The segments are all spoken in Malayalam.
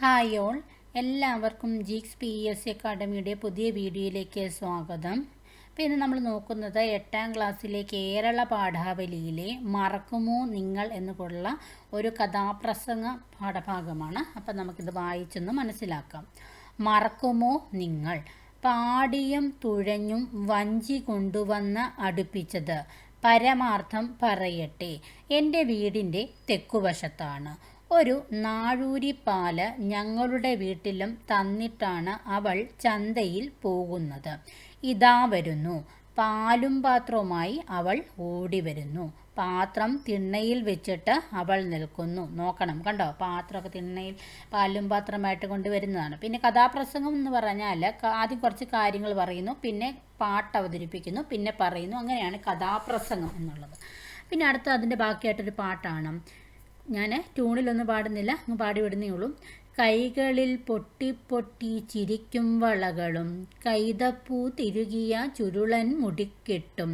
Hi all. എല്ലാവർക്കും ജീക്സ് പി എസ് സി അക്കാഡമിയുടെ പുതിയ വീഡിയോയിലേക്ക് സ്വാഗതം. അപ്പോൾ ഇന്ന് നമ്മൾ നോക്കുന്നത് എട്ടാം ക്ലാസ്സിലെ കേരള പാഠാവലിയിലെ മറക്കുമോ നിങ്ങൾ എന്നുള്ള ഒരു കഥാപ്രസംഗ പാഠഭാഗമാണ്. അപ്പോൾ നമുക്കിത് വായിച്ചൊന്ന് മനസ്സിലാക്കാം. മറക്കുമോ നിങ്ങൾ? പാടിയും തുഴഞ്ഞും വഞ്ചി കൊണ്ടുവന്ന് അടുപ്പിച്ചത് പരമാർത്ഥം പറയട്ടെ. എന്റെ വീടിന്റെ തെക്കുവശത്താണ്. ഒരു നാഴൂരിപ്പാൽ ഞങ്ങളുടെ വീട്ടിലും തന്നിട്ടാണ് അവൾ ചന്തയിൽ പോകുന്നത്. ഇതാ വരുന്നു. പാലും പാത്രവുമായി അവൾ ഓടി വരുന്നു. പാത്രം തിണ്ണയിൽ വെച്ചിട്ട് അവൾ നിൽക്കുന്നു. നോക്കണം കണ്ടോ? പാത്രമൊക്കെ തിണ്ണയിൽ പാലും പാത്രമായിട്ട് കൊണ്ടുവരുന്നതാണ് പിന്നെ കഥാപ്രസംഗം എന്ന് പറഞ്ഞാൽ ആദ്യം കുറച്ച് കാര്യങ്ങൾ പറയുന്നു. പിന്നെ പാട്ട് അവതരിപ്പിക്കുന്നു. പിന്നെ പറയുന്നു. അങ്ങനെയാണ് കഥാപ്രസംഗം എന്നുള്ളത്. പിന്നെ അടുത്ത അതിന്റെ ബാക്കിയായിട്ടൊരു പാട്ടാണ്. ഞാൻ ട്യൂണിലൊന്നും പാടുന്നില്ല അങ്ങ് പാടി വിടുന്നേ ഉള്ളൂ. കൈകളിൽ പൊട്ടി പൊട്ടി ചിരിക്കും വളകളും കൈതപ്പൂ തിരുകിയ ചുരുളൻ മുടിക്കെട്ടും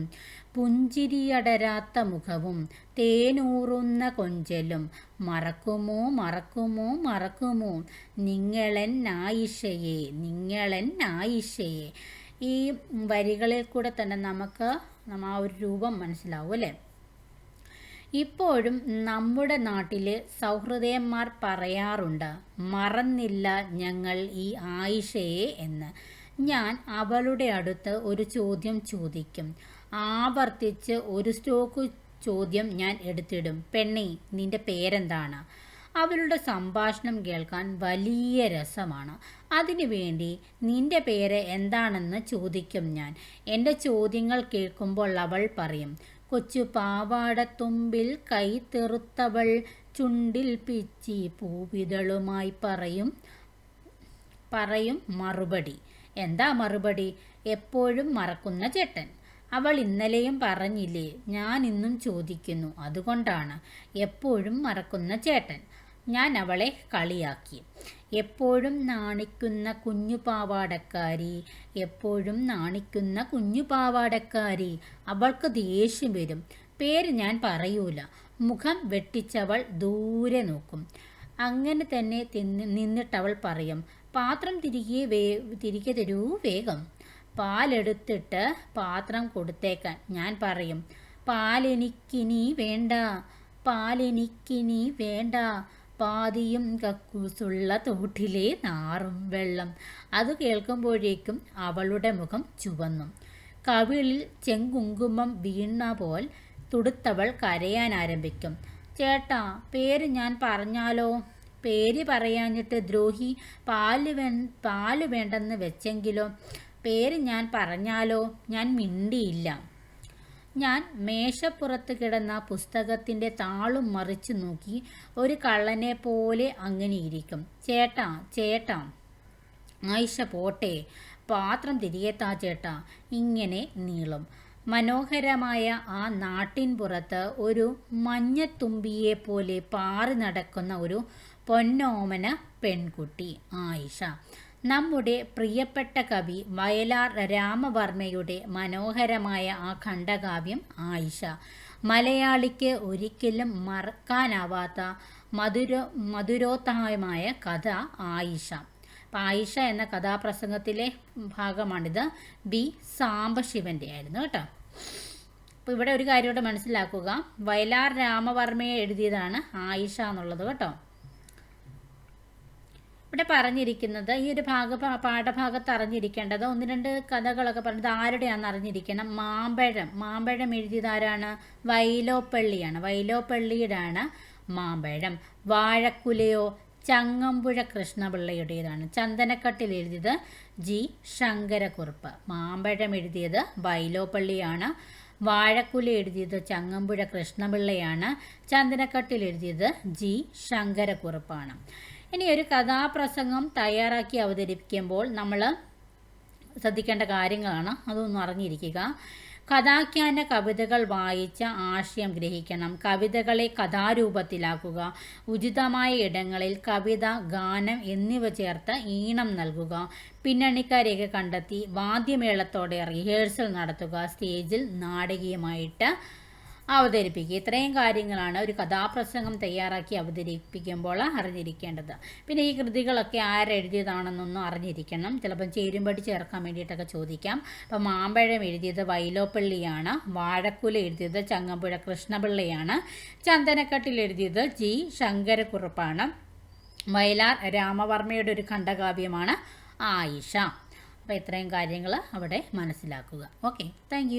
പുഞ്ചിരിയടരാത്ത മുഖവും തേനൂറുന്ന കൊഞ്ചലും മറക്കുമോ മറക്കുമോ മറക്കുമോ നിങ്ങളൻ ആയിഷയെ നിങ്ങളൻ ആയിഷയെ. ഈ വരികളിൽ കൂടെ തന്നെ നമുക്ക് ആ ഒരു രൂപം മനസ്സിലാവും അല്ലേ? ഇപ്പോഴും നമ്മുടെ നാട്ടിൽ സൗഹൃദയന്മാർ പറയാറുണ്ട് മറന്നില്ല ഞങ്ങൾ ഈ ആയിഷയെ എന്ന്. ഞാൻ അവളുടെ അടുത്ത് ഒരു ചോദ്യം ചോദിക്കും. ആവർത്തിച്ച് ഒരു സ്റ്റോക്ക് ചോദ്യം ഞാൻ എടുത്തിടും. പെണ്ണി നിന്റെ പേരെന്താണ്? അവളുടെ സംഭാഷണം കേൾക്കാൻ വലിയ രസമാണ്. അതിനുവേണ്ടി നിന്റെ പേര് എന്താണെന്ന് ചോദിക്കും ഞാൻ. എന്റെ ചോദ്യങ്ങൾ കേൾക്കുമ്പോൾ അവൾ പറയും കൊച്ചു പാവാടത്തുമ്പിൽ കൈ തെറുത്തവൾ ചുണ്ടിൽ പിച്ചി പൂവിതളുമായി പറയും പറയും മറുപടി. എന്താ മറുപടി? എപ്പോഴും മറക്കുന്ന ചേട്ടൻ. അവൾ ഇന്നലെയും പറഞ്ഞില്ലേ ഞാൻ ഇന്നും ചോദിക്കുന്നു. അതുകൊണ്ടാണ് എപ്പോഴും മറക്കുന്ന ചേട്ടൻ. ഞാൻ അവളെ കളിയാക്കി. എപ്പോഴും നാണിക്കുന്ന കുഞ്ഞു പാവാടക്കാരി എപ്പോഴും നാണിക്കുന്ന കുഞ്ഞു പാവാടക്കാരി. അവൾക്ക് ദേഷ്യം വരും. പേര് ഞാൻ പറയൂല. മുഖം വെട്ടിച്ചവൾ ദൂരെ നോക്കും. അങ്ങനെ തന്നെ നിന്നിട്ടവൾ പറയും പാത്രം തിരികെ വേ തിരികെ തരൂ വേഗം. പാലെടുത്തിട്ട് പാത്രം കൊടുത്തേക്കാൻ. ഞാൻ പറയും പാലെനിക്കിനി വേണ്ട. പാലെനിക്കിനി വേണ്ട. പാതിയും കക്കൂസുള്ള തോട്ടിലെ നാറും വെള്ളം. അത് കേൾക്കുമ്പോഴേക്കും അവളുടെ മുഖം ചുവന്നു. കവിളിൽ ചെങ്കുങ്കുമം വീണ പോൽ തുടുത്തവൾ കരയാൻ ആരംഭിക്കും. ചേട്ടാ പേര് ഞാൻ പറഞ്ഞാലോ? പേര് പറയാഞ്ഞിട്ട് ദ്രോഹി പാൽ വേ പാൽ വേണ്ടെന്ന് വെച്ചെങ്കിലോ? പേര് ഞാൻ പറഞ്ഞാലോ? ഞാൻ മിണ്ടിയില്ല. ഞാൻ മേശപ്പുറത്ത് കിടന്ന പുസ്തകത്തിന്റെ താളും മറിച്ചു നോക്കി ഒരു കള്ളനെ പോലെ അങ്ങനെ ഇരിക്കും. ചേട്ടാ ചേട്ടാ ആയിഷ പോട്ടെ. പാത്രം തിരികെ താ ചേട്ടാ. ഇങ്ങനെ നീളും. മനോഹരമായ ആ നാട്ടിൻ പുറത്ത് ഒരു മഞ്ഞത്തുമ്പിയെ പോലെ പാറി നടക്കുന്ന ഒരു പൊന്നോമന പെൺകുട്ടി ആയിഷ. നമ്മുടെ പ്രിയപ്പെട്ട കവി വയലാർ രാമവർമ്മയുടെ മനോഹരമായ ആ ഖണ്ഡകാവ്യം ആയിഷ. മലയാളിക്ക് ഒരിക്കലും മറക്കാനാവാത്ത മധുര മധുരോത്തമായ കഥ ആയിഷ. ആയിഷ എന്ന കഥാപ്രസംഗത്തിലെ ഭാഗമാണിത്. ബി സാംബശിവന്റെ ആയിരുന്നു കേട്ടോ. അപ്പോൾ ഇവിടെ ഒരു കാര്യം കൂടെ മനസ്സിലാക്കുക. വയലാർ രാമവർമ്മയെ എഴുതിയതാണ് ആയിഷ എന്നുള്ളത് കേട്ടോ. ഇവിടെ പറഞ്ഞിരിക്കുന്നത് ഈ ഒരു ഭാഗ പാഠഭാഗത്ത് അറിഞ്ഞിരിക്കേണ്ടത് ഒന്ന് രണ്ട് കഥകളൊക്കെ പറഞ്ഞത് ആരുടെയാണെന്ന് അറിഞ്ഞിരിക്കണം. മാമ്പഴം മാമ്പഴം എഴുതിയത് ആരാണ്? വൈലോപ്പള്ളിയാണ്. വൈലോപ്പള്ളിയുടെയാണ് മാമ്പഴം. വാഴക്കുലയോ ചങ്ങമ്പുഴ കൃഷ്ണപിള്ളയുടേതാണ്. ചന്ദനക്കട്ടിൽ എഴുതിയത് ജി ശങ്കരക്കുറുപ്പ്. മാമ്പഴം എഴുതിയത് വൈലോപ്പള്ളിയാണ്. വാഴക്കുല എഴുതിയത് ചങ്ങമ്പുഴ കൃഷ്ണപിള്ളയാണ്. ചന്ദനക്കട്ടിൽ എഴുതിയത് ജി ശങ്കരക്കുറുപ്പാണ്. ഇനി ഒരു കഥാപ്രസംഗം തയ്യാറാക്കി അവതരിപ്പിക്കുമ്പോൾ നമ്മൾ ശ്രദ്ധിക്കേണ്ട കാര്യങ്ങളാണ്. അതൊന്നും അറിഞ്ഞിരിക്കുക. കഥാഖ്യാന കവിതകൾ വായിച്ച ആശയം ഗ്രഹിക്കണം. കവിതകളെ കഥാരൂപത്തിലാക്കുക. ഉചിതമായ ഇടങ്ങളിൽ കവിത ഗാനം എന്നിവ ചേർത്ത് ഈണം നൽകുക. പിന്നണിക്കാരെയൊക്കെ കണ്ടെത്തി വാദ്യമേളത്തോടെ റിഹേഴ്സൽ നടത്തുക. സ്റ്റേജിൽ നാടകീയമായിട്ട് അവതരിപ്പിക്കുക. ഇത്രയും കാര്യങ്ങളാണ് ഒരു കഥാപ്രസംഗം തയ്യാറാക്കി അവതരിപ്പിക്കുമ്പോൾ അറിഞ്ഞിരിക്കേണ്ടത്. പിന്നെ ഈ കൃതികളൊക്കെ ആരെഴുതിയതാണെന്നൊന്നും അറിഞ്ഞിരിക്കണം. ചിലപ്പം ചേരുമ്പടി ചേർക്കാൻ വേണ്ടിയിട്ടൊക്കെ ചോദിക്കാം. അപ്പം മാമ്പഴം എഴുതിയത് വൈലോപ്പള്ളിയാണ്. വാഴക്കുല എഴുതിയത് ചങ്ങമ്പുഴ കൃഷ്ണപിള്ളയാണ്. ചന്ദനക്കട്ടിൽ എഴുതിയത് ജി ശങ്കരക്കുറുപ്പാണ്. വയലാർ രാമവർമ്മയുടെ ഒരു ഖണ്ഡകാവ്യമാണ് ആയിഷ. അപ്പോൾ ഇത്രയും കാര്യങ്ങൾ അവിടെ മനസ്സിലാക്കുക. ഓക്കെ. താങ്ക്